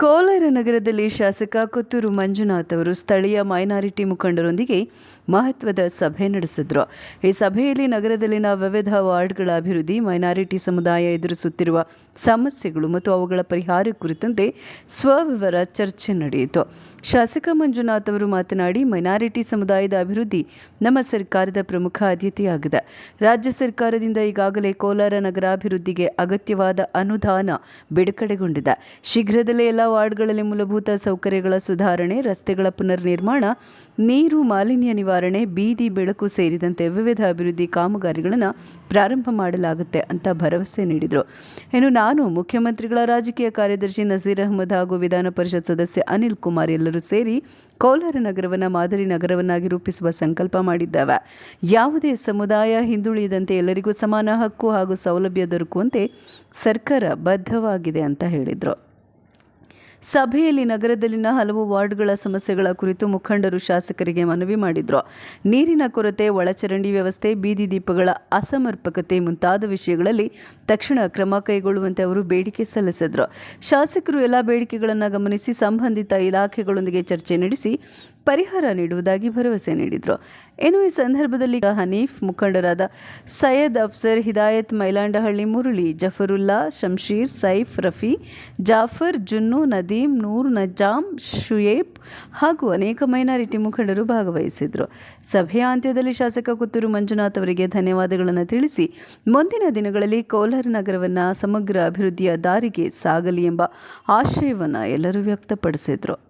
ಕೋಲಾರ ನಗರದಲ್ಲಿ ಶಾಸಕ ಕುತ್ತೂರು ಮಂಜುನಾಥ್ ಅವರು ಸ್ಥಳೀಯ ಮೈನಾರಿಟಿ ಮುಖಂಡರೊಂದಿಗೆ ಮಹತ್ವದ ಸಭೆ ನಡೆಸಿದ್ರು. ಈ ಸಭೆಯಲ್ಲಿ ನಗರದಲ್ಲಿನ ವಿವಿಧ ವಾರ್ಡ್ಗಳ ಅಭಿವೃದ್ಧಿ, ಮೈನಾರಿಟಿ ಸಮುದಾಯ ಎದುರಿಸುತ್ತಿರುವ ಸಮಸ್ಯೆಗಳು ಮತ್ತು ಅವುಗಳ ಪರಿಹಾರ ಕುರಿತಂತೆ ಸ್ವವಿವರ ಚರ್ಚೆ ನಡೆಯಿತು. ಶಾಸಕ ಮಂಜುನಾಥ್ ಅವರು ಮಾತನಾಡಿ, ಮೈನಾರಿಟಿ ಸಮುದಾಯದ ಅಭಿವೃದ್ಧಿ ನಮ್ಮ ಸರ್ಕಾರದ ಪ್ರಮುಖ ಆದ್ಯತೆಯಾಗಿದೆ ರಾಜ್ಯ ಸರ್ಕಾರದಿಂದ ಈಗಾಗಲೇ ಕೋಲಾರ ನಗರಾಭಿವೃದ್ಧಿಗೆ ಅಗತ್ಯವಾದ ಅನುದಾನ ಬಿಡುಗಡೆಗೊಂಡಿದೆ. ಶೀಘ್ರದಲ್ಲೇ ಎಲ್ಲ ವಾರ್ಡ್ಗಳಲ್ಲಿ ಮೂಲಭೂತ ಸೌಕರ್ಯಗಳ ಸುಧಾರಣೆ, ರಸ್ತೆಗಳ ಪುನರ್ ನಿರ್ಮಾಣ ನೀರು ಮಾಲಿನ್ಯ ನಿವಾರಣೆ, ಬೀದಿ ಬೆಳಕು ಸೇರಿದಂತೆ ವಿವಿಧ ಅಭಿವೃದ್ಧಿ ಕಾಮಗಾರಿಗಳನ್ನು ಪ್ರಾರಂಭ ಮಾಡಲಾಗುತ್ತೆ ಅಂತ ಭರವಸೆ ನೀಡಿದರು. ಇನ್ನು ನಾನು ಮುಖ್ಯಮಂತ್ರಿಗಳ ರಾಜಕೀಯ ಕಾರ್ಯದರ್ಶಿ ನಜೀರ್ ಅಹಮದ್ ಹಾಗೂ ವಿಧಾನ ಪರಿಷತ್ ಸದಸ್ಯ ಅನಿಲ್ ಕುಮಾರ್ ಎಲ್ಲರೂ ಸೇರಿ ಕೋಲಾರ ನಗರವನ್ನು ಮಾದರಿ ನಗರವನ್ನಾಗಿ ರೂಪಿಸುವ ಸಂಕಲ್ಪ ಮಾಡಿದ್ದಾವೆ. ಯಾವುದೇ ಸಮುದಾಯ ಹಿಂದುಳಿದಂತೆ ಎಲ್ಲರಿಗೂ ಸಮಾನ ಹಕ್ಕು ಹಾಗೂ ಸೌಲಭ್ಯ ದೊರಕುವಂತೆ ಸರ್ಕಾರ ಬದ್ಧವಾಗಿದೆ ಅಂತ ಹೇಳಿದರು. ಸಭೆಯಲ್ಲಿ ನಗರದಲ್ಲಿನ ಹಲವು ವಾರ್ಡ್ಗಳ ಸಮಸ್ಯೆಗಳ ಕುರಿತು ಮುಖಂಡರು ಶಾಸಕರಿಗೆ ಮನವಿ ಮಾಡಿದ್ರು. ನೀರಿನ ಕೊರತೆ, ಒಳಚರಂಡಿ ವ್ಯವಸ್ಥೆ, ಬೀದಿ ದೀಪಗಳ ಅಸಮರ್ಪಕತೆ ಮುಂತಾದ ವಿಷಯಗಳಲ್ಲಿ ತಕ್ಷಣ ಕ್ರಮ ಕೈಗೊಳ್ಳುವಂತೆ ಅವರು ಬೇಡಿಕೆ ಸಲ್ಲಿಸಿದ್ರು. ಶಾಸಕರು ಎಲ್ಲ ಬೇಡಿಕೆಗಳನ್ನು ಗಮನಿಸಿ ಸಂಬಂಧಿತ ಇಲಾಖೆಗಳೊಂದಿಗೆ ಚರ್ಚೆ ನಡೆಸಿ ಪರಿಹಾರ ನೀಡುವುದಾಗಿ ಭರವಸೆ ನೀಡಿದರು. ಇನ್ನು ಈ ಸಂದರ್ಭದಲ್ಲಿ ಹನೀಫ್ ಮುಖಂಡರಾದ ಸೈಯದ್ ಅಫ್ಸರ್, ಹಿದಾಯತ್ ಮೈಲಾಂಡಹಳ್ಳಿ, ಮುರುಳಿ, ಜಫರುಲ್ಲಾ, ಶಂಶೀರ್, ಸೈಫ್, ರಫಿ, ಜಾಫರ್, ಜುನ್ನು, ನದೀಮ್, ನೂರ್, ನಜಾಮ್, ಶುಯೇಬ್ ಹಾಗೂ ಅನೇಕ ಮೈನಾರಿಟಿ ಮುಖಂಡರು ಭಾಗವಹಿಸಿದರು. ಸಭೆಯ ಅಂತ್ಯದಲ್ಲಿ ಶಾಸಕ ಕುತ್ತೂರು ಮಂಜುನಾಥ್ ಅವರಿಗೆ ಧನ್ಯವಾದಗಳನ್ನು ತಿಳಿಸಿ, ಮುಂದಿನ ದಿನಗಳಲ್ಲಿ ಕೋಲಾರ ನಗರವನ್ನು ಸಮಗ್ರ ಅಭಿವೃದ್ಧಿಯ ದಾರಿಗೆ ಸಾಗಲಿ ಎಂಬ ಆಶಯವನ್ನು ಎಲ್ಲರೂ ವ್ಯಕ್ತಪಡಿಸಿದರು.